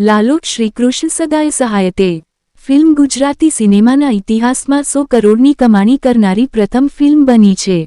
લાલો શ્રીકૃષ્ણ સદાય સહાયતે ફિલ્મ ગુજરાતી સિનેમાના ઇતિહાસમાં સો કરોડની કમાણી કરનારી પ્રથમ ફિલ્મ બની છે.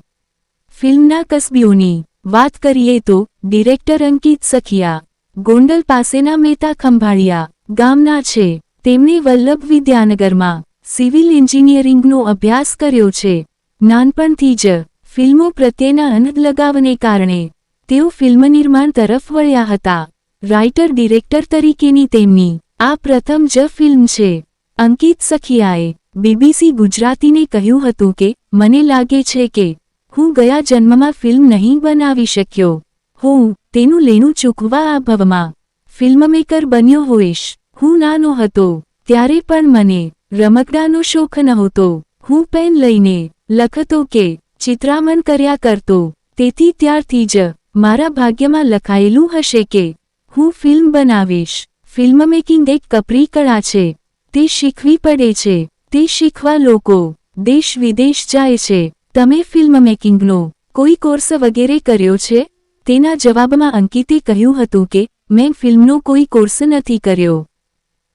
ફિલ્મના કસબીઓની વાત કરીએ તો ડિરેક્ટર અંકિત સખિયા, ગોંડલ પાસેના મહેતા ખંભાળિયા ગામના છે. તેમણે વલ્લભ વિદ્યાનગરમાં સિવિલ એન્જિનિયરિંગનો અભ્યાસ કર્યો છે. નાનપણથી જ ફિલ્મો પ્રત્યેના અનદ લગાવને કારણે તેઓ ફિલ્મ નિર્માણ તરફ વળ્યા હતા. રાઇટર ડિરેક્ટર તરીકેની તેમની આ પ્રથમ જ ફિલ્મ છે. અંકિત સખિયાએ બીબીસી ગુજરાતીને કહ્યું હતું કે, મને લાગે છે કે, હું ગયા જન્મમાં ફિલ્મ નહીં બનાવી શક્યો. હું તેનું લેણું ચૂકવા આ ભવમાં ફિલ્મમેકર બન્યો હોઈશ. હું નાનો હતો, ત્યારે પણ મને રમકડાનો શોખ નહોતો. હું પેન લઈને લખતો કે, ચિત્રામણ કર્યા કરતો. તેથી ત્યારથી જ મારા ભાગ્યમાં લખાયેલું હશે કે હું ફિલ્મ બનાવીશ. ફિલ્મ મેકિંગ એક કપરી કળા છે. તે શીખવી પડે છે. તે શીખવા લોકો દેશ વિદેશ જાય છે. તમે ફિલ્મ મેકિંગનો કોઈ કોર્સ વગેરે કર્યો છે? તેના જવાબમાં અંકિતે કહ્યું હતું કે, મેં ફિલ્મનો કોઈ કોર્સ નથી કર્યો.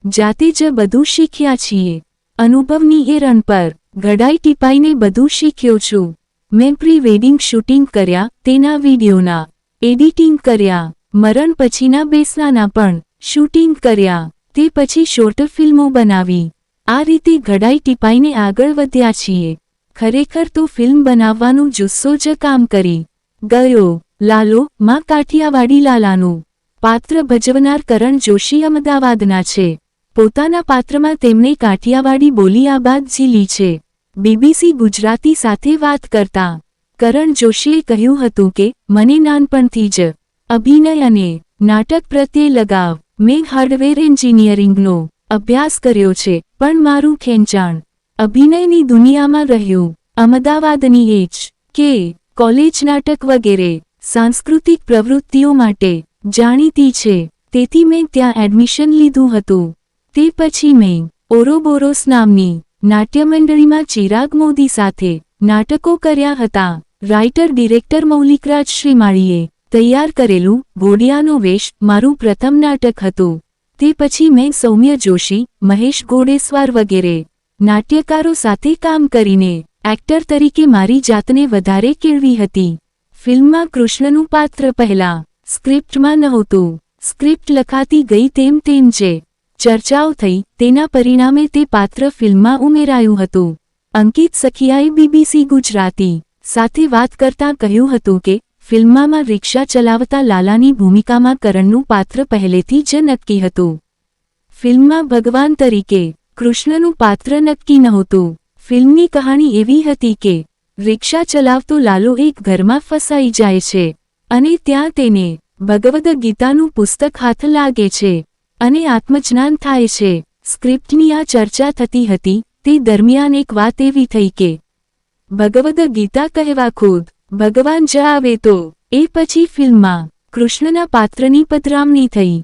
જાતે જ બધું શીખ્યા છીએ. અનુભવની એ રન પર ઘડાઈ ટીપાઈને બધું શીખ્યો છું. મેં પ્રી વેડિંગ શૂટિંગ કર્યા, તેના વિડીયોના એડિટિંગ કર્યા. મરણ પછીના બેસનાના પણ શૂટિંગ કર્યા. તે પછી શોર્ટ ફિલ્મો બનાવી. આ રીતે ઘડાઈ ટીપાઈને આગળ વધ્યા છીએ. ખરેખર તો ફિલ્મ બનાવવાનું જુસ્સો જ કામ કરી. ગયો, લાલો, માં કાઠિયાવાડી લાલાનું. પાત્ર ભજવનાર કરણ જોશી અમદાવાદના છે. પોતાના પાત્રમાં તેમણે કાઠિયાવાડી બોલી આ બાદ ઝીલી છે. બીબીસી ગુજરાતી સાથે વાત કરતા. કરણ જોશીએ કહ્યું હતું કે, મને નાનપણથી જ અભિનય અને નાટક પ્રત્યે લગાવ. મેં હાર્ડવેર એન્જિનિયરિંગનો અભ્યાસ કર્યો છે, પણ મારું ખેંચાણ અભિનયની દુનિયામાં રહ્યું. અમદાવાદની એચ. કે. કોલેજ નાટક વગેરે સાંસ્કૃતિક પ્રવૃત્તિઓ માટે જાણીતી છે. તેથી મેં ત્યાં એડમિશન લીધું હતું. તે પછી મેં ઓરોબોરોસ નામની નાટ્યમંડળીમાં ચિરાગ મોદી સાથે નાટકો કર્યા હતા. રાઇટર ડિરેક્ટર મૌલિકરાજ શ્રીમાળીએ તૈયાર કરેલું ઘોડિયાનો વેશ મારું પ્રથમ નાટક હતું. તે પછી મેં સૌમ્ય જોશી, મહેશ ગોડેસ્વાર વગેરે નાટ્યકારો સાથે કામ કરીને એક્ટર તરીકે મારી જાતને વધારે કેળવી હતી. ફિલ્મમાં કૃષ્ણનું પાત્ર પહેલા સ્ક્રિપ્ટમાં નહોતું. સ્ક્રિપ્ટ લખાતી ગઈ તેમ તેમ છે ચર્ચાઓ થઈ તેના પરિણામે તે પાત્ર ફિલ્મમાં ઉમેરાયું હતું. અંકિત સખિયાએ બીબીસી ગુજરાતી સાથે વાત કરતાં કહ્યું હતું કે ફિલ્મમાં રિક્ષા ચલાવતા લાલાની ભૂમિકામાં કરણનું પાત્ર પહેલેથી જ નક્કી હતું. ફિલ્મમાં ભગવાન તરીકે કૃષ્ણનું પાત્ર નક્કી નહોતું. ફિલ્મની કહાણી એવી હતી કે, રિક્ષા ચલાવતો લાલો એક ઘરમાં ફસાઈ જાય છે, અને ત્યાં તેને ભગવદ ગીતાનું પુસ્તક હાથ લાગે છે, અને આત્મજ્ઞાન થાય છે. સ્ક્રિપ્ટની આ ચર્ચા થતી હતી, તે દરમિયાન એક વાત એવી થઈ કે, ભગવદ ગીતા કહેવા ખુદ ભગવાન જ આવે તો. એ પછી ફિલ્મમાં કૃષ્ણના પાત્રની પધરામણી થઈ.